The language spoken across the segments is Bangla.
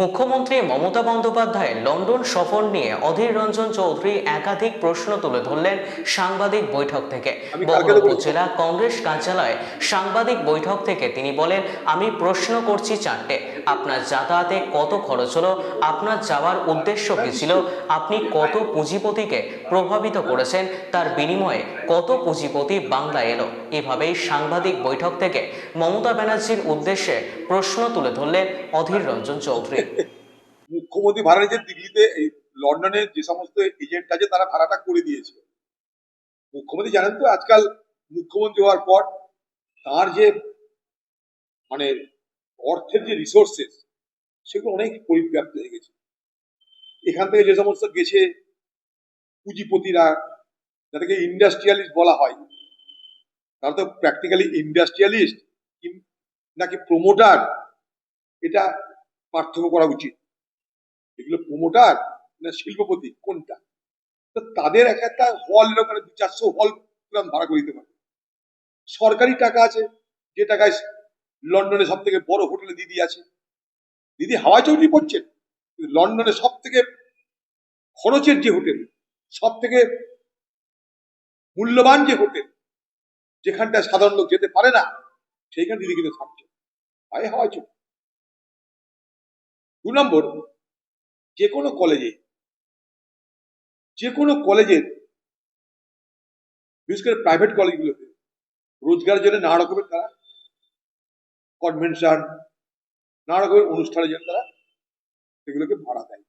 মুখ্যমন্ত্রী মমতা বন্দ্যোপাধ্যায় লন্ডন সফর নিয়ে অধীর রঞ্জন চৌধুরী একাধিক প্রশ্ন তুলে ধরলেন সাংবাদিক বৈঠক থেকে। বহরমপুর জেলা কংগ্রেস কার্যালয়ে সাংবাদিক বৈঠক থেকে তিনি বলেন আমি প্রশ্ন করছি চারটে। আপনার যাতায়াতে কত খরচ হলো? আপনার যাওয়ার উদ্দেশ্য কি ছিল? আপনি কত পুঁজিপতিকে প্রভাবিত করেছেন? তার বিনিময়ে কত পুঁজিপতি বাংলা এলো? এভাবেই সাংবাদিক বৈঠক থেকে মমতা ব্যানার্জির উদ্দেশ্যে প্রশ্ন তুলে ধরলেন অধীর রঞ্জন চৌধুরী। মুখ্যমন্ত্রী ভাড়া নিয়েছে দিল্লিতে এই লন্ডনে যে সমস্ত এজেন্ট আছে, তারা ভাড়াটা করে দিয়েছে। মুখ্যমন্ত্রী জানেন তো, আজকাল মুখ্যমন্ত্রী হওয়ার পর তার যে মানে অর্থের যে রিসোর্সেস সেগুলো অনেক পরিব্যাপ্ত হয়ে গেছে। এখান থেকে যে সমস্ত গেছে পুঁজিপতিরা, যাদেরকে ইন্ডাস্ট্রিয়ালিস্ট বলা হয়, তারা তো প্র্যাকটিক্যালি ইন্ডাস্ট্রিয়ালিস্ট নাকি প্রমোটার এটা পার্থক্য করা উচিত। এগুলো প্রমোটার না শিল্পপতি? কোনটা? তো তাদের এক একটা হল এরকম দু চারশো হল ভাড়া করে দিতে পারে সরকারি টাকা আছে, যে টাকায় লন্ডনে সব থেকে বড় হোটেলে দিদি আছে। দিদি হাওয়া চৌধুরী পড়ছেন লন্ডনে সব থেকে খরচের যে হোটেল সব থেকে মূল্যবান যে হোটেল, যেখানটায় সাধারণ লোক যেতে পারে না, সেইখানে দিদি কিন্তু থাকছে পায়ে হাওয়া চৌধুরী। দু নম্বর, যে কোনো কলেজে যে কোনো কলেজের বিশেষ করে প্রাইভেট কলেজগুলোতে রোজগারের জন্য নানা রকমের তারা কনভেনশন নানা রকমের অনুষ্ঠানের জন্য তারা সেগুলোকে ভাড়া দেয়।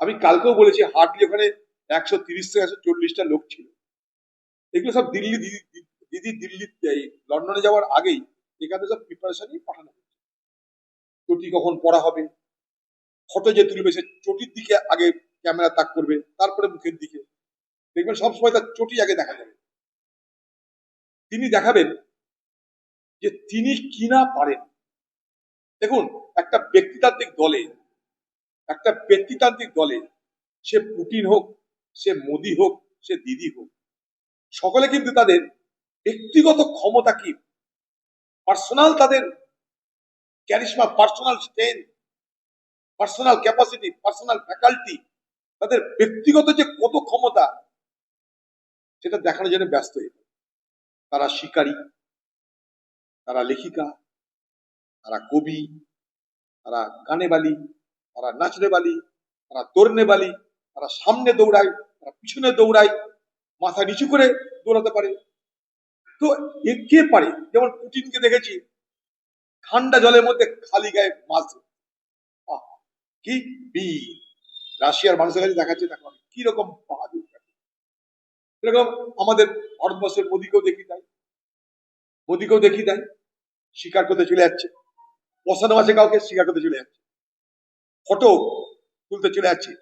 আমি কালকেও বলেছি হার্ডলি ওখানে একশো তিরিশ থেকে একশো চল্লিশটা লোক ছিল। এগুলো সব দিল্লি, দিদি দিদি দিল্লি লন্ডনে যাওয়ার আগেই এখানে সব প্রিপারেশনই পাঠানো চটি কখন পড়া হবে? ফটো যে তুলবে, সে চটির দিকে আগে ক্যামেরা তাক করবে, তারপরে মুখের দিকে। দেখবেন সবসময় তার চটি আগে দেখা যাবে। তিনি দেখাবেন যে তিনি কিনা পারেন। দেখুন, একটা ব্যক্তিতান্ত্রিক দলে, একটা ব্যক্তিতান্ত্রিক দলে সে পুটিন হোক, সে মোদি হোক, সে দিদি হোক, সকলে কিন্তু তাদের ব্যক্তিগত ক্ষমতা কি? পার্সোনাল তাদের charisma personal strength personal capacity personal faculty তাদের ব্যক্তিগত যে কত ক্ষমতা, সেটা দেখানোর জন্য ব্যস্ত হয়ে তারা শিকারী, তারা লেখিকা, তারা কবি, তারা গানে বালি, তারা নাচনে বালি, তারা দৌড়নে বালি, তারা সামনে দৌড়ায়, তারা পিছনে দৌড়ায়, মাথা নিচু করে দৌড়াতে পারে। তো এ কে পারে, যেমন পুটিনকে দেখেছি ঠান্ডা জলের মধ্যে খালি গায়ে মাছ। কি বীর। রাশিয়ার মানুষের কাছে দেখাচ্ছে, দেখো কি রকম বাহাদুর। এরকম আমাদের ভারতবর্ষের মোদীকেও দেখি তাই। মোদীকেও দেখি তাই। শিকার করতে চলে যাচ্ছে। বসানো আছে কাউকে শিকার করতে চলে যাচ্ছে। ফটো তুলতে চলে যাচ্ছে।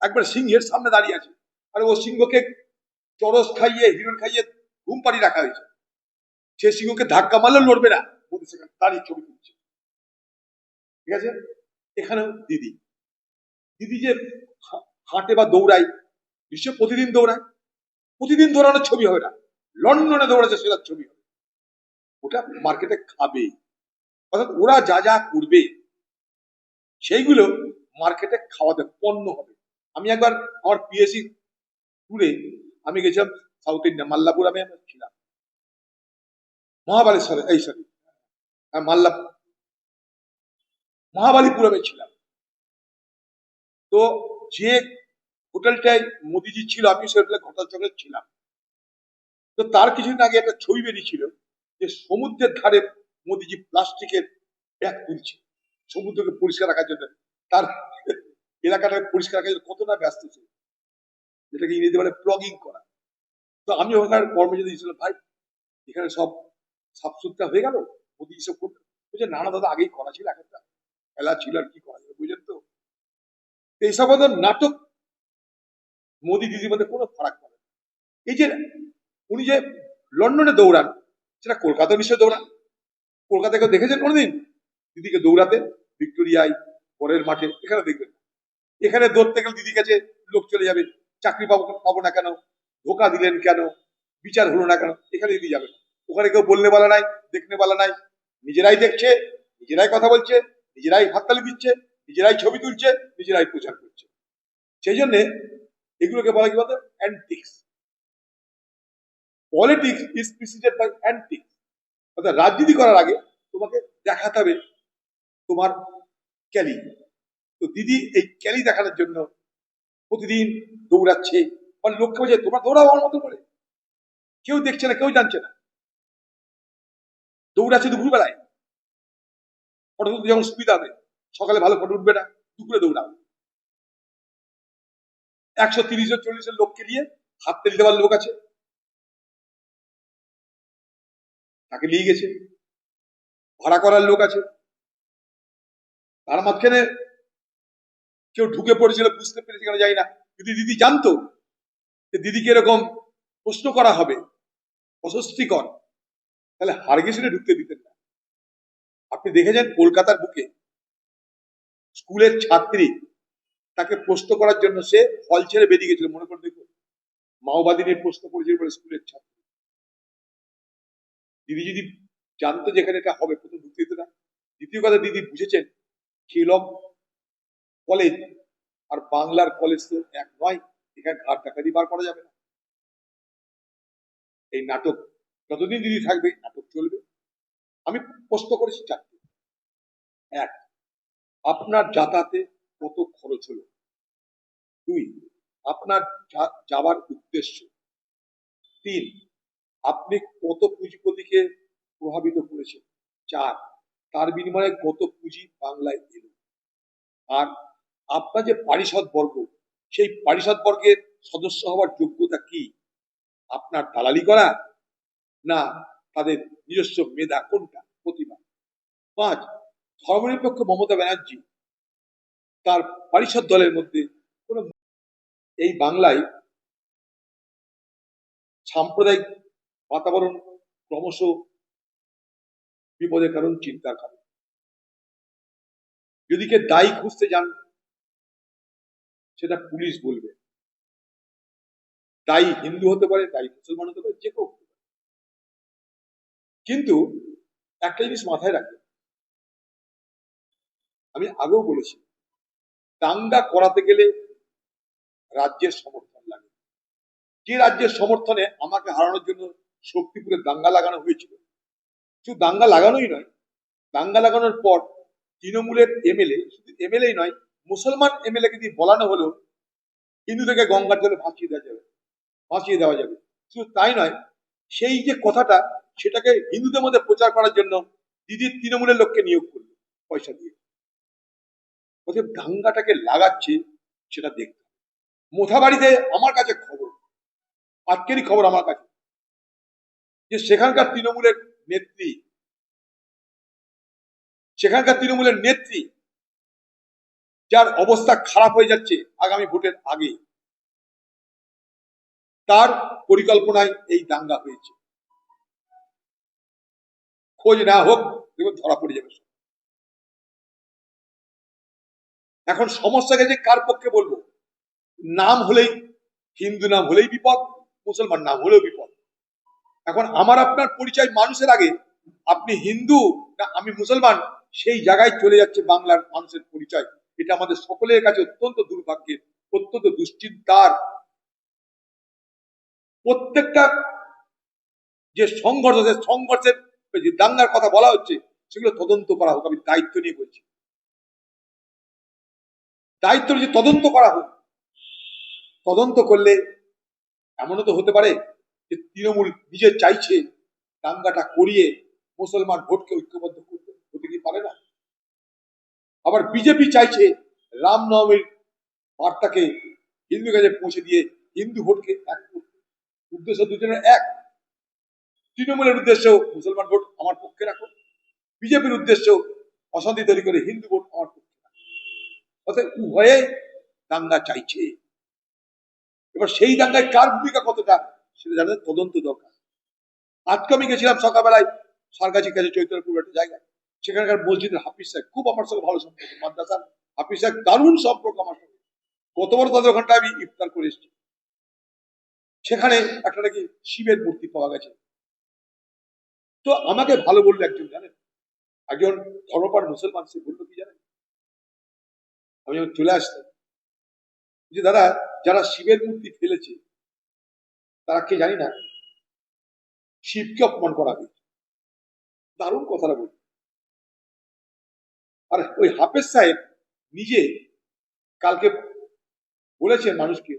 একবার সিংহের সামনে দাঁড়িয়ে আছে। আর ও সিংহকে চরস খাইয়ে, হিরণ খাইয়ে ঘুম পাড়ি রাখা হয়েছে। সে সিংহকে ধাক্কা মারলে লড়বে না। মোদী সেখানে দাঁড়িয়ে ছবি তুলছে। ঠিক আছে? এখানেও দিদি। দিদি যে হাঁটে বা দৌড়ায় নিশ্চয় প্রতিদিন দৌড়ায়। প্রতিদিন দৌড়ানোর ছবি হবে না। লন্ডনে দৌড়াচ্ছে সেটার ছবি হবে ওটা মার্কেটে খাবে। অর্থাৎ ওরা যা যা করবে, সেইগুলো মার্কেটে খাওয়াতে পণ্য হবে। আমি একবার আমার পিএসসি ট্যুরে আমি গেছিলাম সাউথ ইন্ডিয়া মাল্লাপুরামে আমি ছিলাম মহাবালেশ্বরে, এই সরি। মাল্লা মহাবালিপুরমে ছিলাম। তো যে হোটেলটায় মোদিজি ছিল, আমি সে হোটেলে ঘটনাচক্রে ছিলাম। তো তার কিছুদিন আগে একটা ছবি বেরিয়েছিল যে সমুদ্রের ধারে মোদিজি প্লাস্টিকের ব্যাগ তুলছে। সমুদ্রকে পরিষ্কার রাখার জন্য। তার এলাকাটা পরিষ্কার রাখার জন্য কতটা ব্যস্ত ছিল। যেটাকে ইংরেজি বলে প্লগিং করা। তো আমি ওখানে কর্মচারী দিয়েছিলাম ভাই, এখানে সব সাফ সুতরা হয়ে গেল? মোদি এসব করতে বলছে, না না, দাদা, আগেই করা ছিল একটা খেলা ছিল আর কি করা যাবে বুঝলেন তো? এইসব হয়তো নাটক মোদি দিদির মধ্যে কোনো ফারাক না। এই যে উনি যে লন্ডনে দৌড়ান, সেটা কলকাতা নিশ্চয় দৌড়ান। কলকাতা কেউ দেখেছেন কোনোদিন? দিদিকে দৌড়াতে, ভিক্টোরিয়ায়, পরের মাঠে, এখানে দেখবেন। এখানে দৌড়তে গেলে দিদির কাছে লোক চলে যাবে, চাকরি পাবো পাবো না কেন? ধোকা দিলেন কেন? বিচার হলো না কেন? এখানে দিদি যাবে ওখানে কেউ বললে বলা নাই দেখনে বলা নাই নিজেরাই দেখছে, নিজেরাই কথা বলছে, নিজেরাই হাততালি দিচ্ছে, নিজেরাই ছবি তুলছে, নিজেরাই প্রচার করছে। সেই জন্য এগুলোকে বলা কি বলতো? Antics politics is preceded by antics অর্থাৎ রাজনীতি করার আগে তোমাকে দেখাতে হবে তোমার ক্যালি। তো দিদি এই ক্যালি দেখানোর জন্য প্রতিদিন দৌড়াচ্ছে। মানে লক্ষ্য যে তোমরা দৌড়াও আমার মতো করে। কেউ দেখছে না, কেউ জানছে না। দৌড়াচ্ছে দুপুরবেলায়। ফটো তুলতে যখন সুবিধা হবে। সকালে ভালো ফটো উঠবে না, দুপুরে দৌড়াবে। একশো তিরিশ চল্লিশের লোককে নিয়ে হাত তেল দেওয়ার লোক আছে। তাকে নিয়ে গেছে। ভাড়া করার লোক আছে। তার মাঝখানে কেউ ঢুকে পড়েছিল, বুঝতে পেরেছে কেন যাই না। যদি দিদি জানতো যে দিদিকে এরকম প্রশ্ন করা হবে, অস্বস্তিকর তাহলে হারগেসনে ঢুকতে দিতেন না। আপনি দেখেছেন কলকাতার বুকে স্কুলের ছাত্রী তাকে প্রশ্ন করার জন্য সে হল ছেড়ে বেরিয়ে গেছিল। মনে করে দেখুন মাওবাদী নিয়ে প্রশ্ন করেছিল বলে স্কুলের ছাত্র। দিদি যদি জানতো যেখানে এটা হবে, প্রথম ঢুকতে দিত না। দ্বিতীয় কথা, দিদি বুঝেছেন, খেলক কলেজ আর বাংলার কলেজ তো এক নয়, এখানে ঘাট ডাকাতি বার করা যাবে না। এই নাটক যতদিন দিদি থাকবে, নাটক চলবে। আমি প্রশ্ন করেছি চারটে। এক, আপনার যাতায়াতে কত খরচ হলো? দুই, আপনার যাওয়ার উদ্দেশ্য। তিন, আপনি কত পুঁজিপতিকে প্রভাবিত করেছেন? চার, তার বিনিময়ে কত পুঁজি বাংলায় এলো? আর আপনার যে পারিষদ বর্গ, সেই পারিষদ বর্গের সদস্য হওয়ার যোগ্যতা কি? আপনার দালালি করা না, তাদের নিজস্ব মেধা কোনটা? প্রতিভা। পাঁচ, ধর্মনিরপেক্ষ মমতা ব্যানার্জি তার পারিষদ দলের মধ্যে কোন এই বাংলায় সাম্প্রদায়িক বাতাবরণ ক্রমশ বিপদের কারণ চিন্তার কারণ। যদি কে দায়ী খুঁজতে যান, সেটা পুলিশ বলবে। দায়ী হিন্দু হতে পারে, দায়ী মুসলমান হতে পারে, যে কেউ। কিন্তু একটা জিনিস মাথায় রাখবে আমি আগেও বলেছি, দাঙ্গা করাতে গেলে রাজ্যের সমর্থন লাগে। যে রাজ্যের সমর্থনে আমাকে হারানোর জন্য শক্তিপুরে দাঙ্গা লাগানো হয়েছিল, শুধু দাঙ্গা লাগানোই নয়, দাঙ্গা লাগানোর পর তৃণমূলের এমএলএ, শুধু এমএলএ নয়, মুসলমান এমএলএ কে দিয়ে বলানো হলো, হিন্দু থেকে গঙ্গার জলে ভাসিয়ে দেওয়া যাবে, ভাসিয়ে দেওয়া যাবে। শুধু তাই নয়, সেই যে কথাটা সেটাকে হিন্দুদের মধ্যে প্রচার করার জন্য দিদির তৃণমূলের লোককে নিয়োগ করল, পয়সা দিয়ে। ওদের দাঙ্গাটাকে লাগাচ্ছে সেটা দেখতে। মোথাবাড়িতে আমার কাছে খবর, আজকেরই খবর আমার কাছে। যে সেখানকার তৃণমূলের নেত্রী, সেখানকার তৃণমূলের নেত্রী, যার অবস্থা খারাপ হয়ে যাচ্ছে আগামী ভোটের আগে, তার পরিকল্পনায় এই দাঙ্গা হয়েছে। খোঁজ না হোক, দেখুন ধরা পড়ে যাবে এখন সমস্যা গেছে কার পক্ষে বলব? নাম হলেই হিন্দু নাম হলেই বিপদ, মুসলমান নাম হলেও বিপদ। এখন আমার আপনার পরিচয় মানুষের আগে, আপনি হিন্দু না আমি মুসলমান, সেই জায়গায় চলে যাচ্ছে বাংলার মানুষের পরিচয়। এটা আমাদের সকলের কাছে অত্যন্ত দুর্ভাগ্যের, অত্যন্ত দুশ্চিন্তার। প্রত্যেকটা যে সংঘর্ষ সংঘর্ষের যে দাঙ্গার কথা বলা হচ্ছে, সেগুলো তদন্ত করা হোক, আমি দায়িত্ব নিয়ে বলছি। দায়িত্ব যে তদন্ত করা হোক, তদন্ত করলে এমনও তো হতে পারে যে তৃণমূল নিজে চাইছে দাঙ্গাটা করিয়ে মুসলমান ভোটকে ঐক্যবদ্ধ করতে হতে কি পারে না? আবার বিজেপি চাইছে রামনবমীর বার্তাকে হিন্দু কাছে পৌঁছে দিয়ে হিন্দু ভোটকে এক উদ্দেশ্য দুজনের এক। তৃণমূলের উদ্দেশ্য মুসলমান ভোট আমার পক্ষে রাখো। বিজেপির উদ্দেশ্য অশান্তি তৈরি করে হিন্দু ভোট আমার পক্ষে রাখো। অর্থাৎ উভয়ে দাঙ্গা চাইছে। এবার সেই দাঙ্গায় কার ভূমিকা কতটা সেটা জানার তদন্ত দরকার। আজকে আমি গেছিলাম সকালবেলায় সারগাছির কাছে চৈতন্যপুর একটা জায়গায়। সেখানকার মসজিদের হাফিজ সাহেব খুব আমার সঙ্গে ভালো সম্পর্ক, মাদ্রাসার হাফিজ সাহেব দারুণ সম্পর্ক আমার সঙ্গে। গত বড় তাদের ওখানটা আমি ইফতার করে এসেছি। সেখানে একটা নাকি শিবের মূর্তি পাওয়া গেছে। তো আমাকে ভালো বলল একজন, জানেন? একজন ধর্মপার মুসলমান, সে বলল কি জানেন? আমি যখন চলে আসতাম যে দাদা, যারা শিবের মূর্তি ফেলেছে, তারা কে জানি না শিবকে অপমান করা হয়েছে দারুণ কথাটা বলি আর ওই হাফেজ সাহেব নিজে কালকে বলেছেন মানুষকে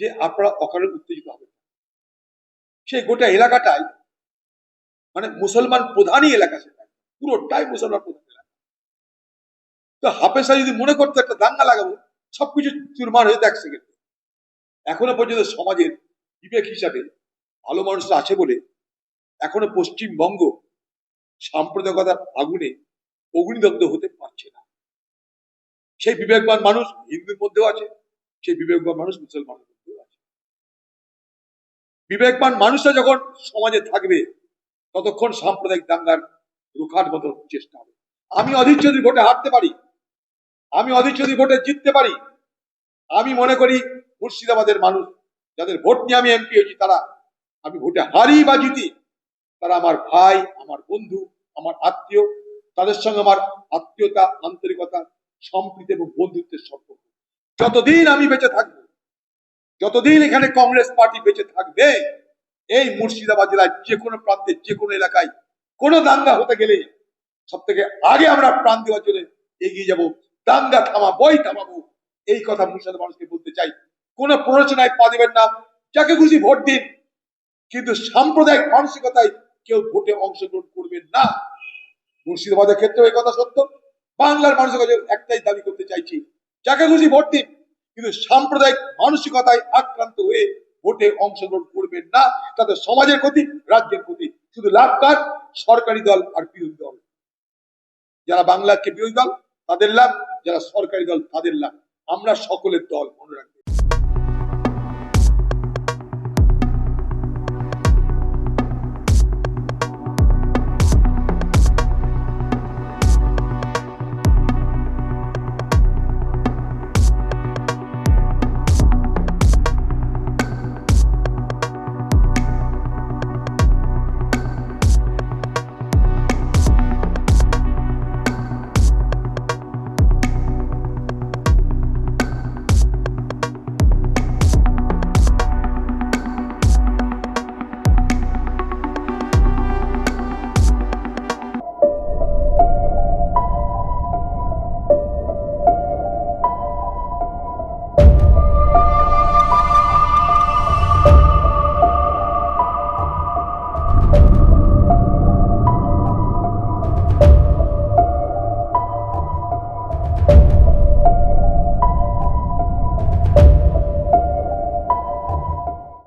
যে আপনারা অকারণে উত্তেজিত হবে সেই গোটা এলাকাটাই মানে মুসলমান প্রধানই এলাকা সেটা। পুরোটাই মুসলমান প্রধান এলাকা। তো হাফেজ যদি মনে করতো একটা দাঙ্গা লাগাবো, সবকিছু চুরমার হয়ে এক এখনও পর্যন্ত সমাজের বিবেক হিসাবে ভালো মানুষরা আছে বলে এখনও পশ্চিমবঙ্গ সাম্প্রদায়িকতার আগুনে অগ্নিদগ্ধ হতে পারছে না। সেই বিবেকবান মানুষ হিন্দুর মধ্যেও আছে, সেই বিবেকবান মানুষ মুসলমানের মধ্যেও আছে। বিবেকবান মানুষরা যখন সমাজে থাকবে ততক্ষণ সাম্প্রদায়িক দাঙ্গার রুখার মতো চেষ্টা হবে। আমি অধীর ভোটে হারতে পারি। আমি অধীর ভোটে জিততে পারি। আমি মনে করি মুর্শিদাবাদের মানুষ, যাদের ভোট নিয়ে আমি এমপি হয়েছি, তারা আমি ভোটে হারি বা জিতি, তারা আমার ভাই, আমার বন্ধু, আমার আত্মীয়, তাদের সঙ্গে আমার আত্মীয়তা, আন্তরিকতা, সম্প্রীতি এবং বন্ধুত্বের সম্পর্ক। যতদিন আমি বেঁচে থাকব, যতদিন এখানে কংগ্রেস পার্টি বেঁচে থাকবে এই মুর্শিদাবাদ জেলায় যে কোনো প্রান্তে, যে কোনো এলাকায় কোনো দাঙ্গা হতে গেলে সব থেকে আগে আমরা প্রাণ দেওয়ার জন্য এগিয়ে যাব। দাঙ্গা থামাবই থামাবো। এই কথা মুর্শিদাবাদ মানুষকে বলতে চাই। কোনো প্ররোচনায় পা দেবেন না। যাকে খুশি ভোট দিন। কিন্তু সাম্প্রদায়িক মানসিকতায় কেউ ভোটে অংশগ্রহণ করবেন না। মুর্শিদাবাদের ক্ষেত্রেও এই কথা সত্য। বাংলার মানুষের কাছে একটাই দাবি করতে চাইছি, যাকে খুশি ভোট দিন। কিন্তু সাম্প্রদায়িক মানসিকতায় আক্রান্ত হয়ে ভোটে অংশগ্রহণ করবেন না তাদের সমাজের ক্ষতি, রাজ্যের ক্ষতি। শুধু লাভ কার সরকারি দল আর বিরোধী দল। যারা বাংলাকে বিরোধী দল, তাদের লাভ, যারা সরকারি দল, তাদের লাভ। আমরা সকলের দল, মনে রাখবেন।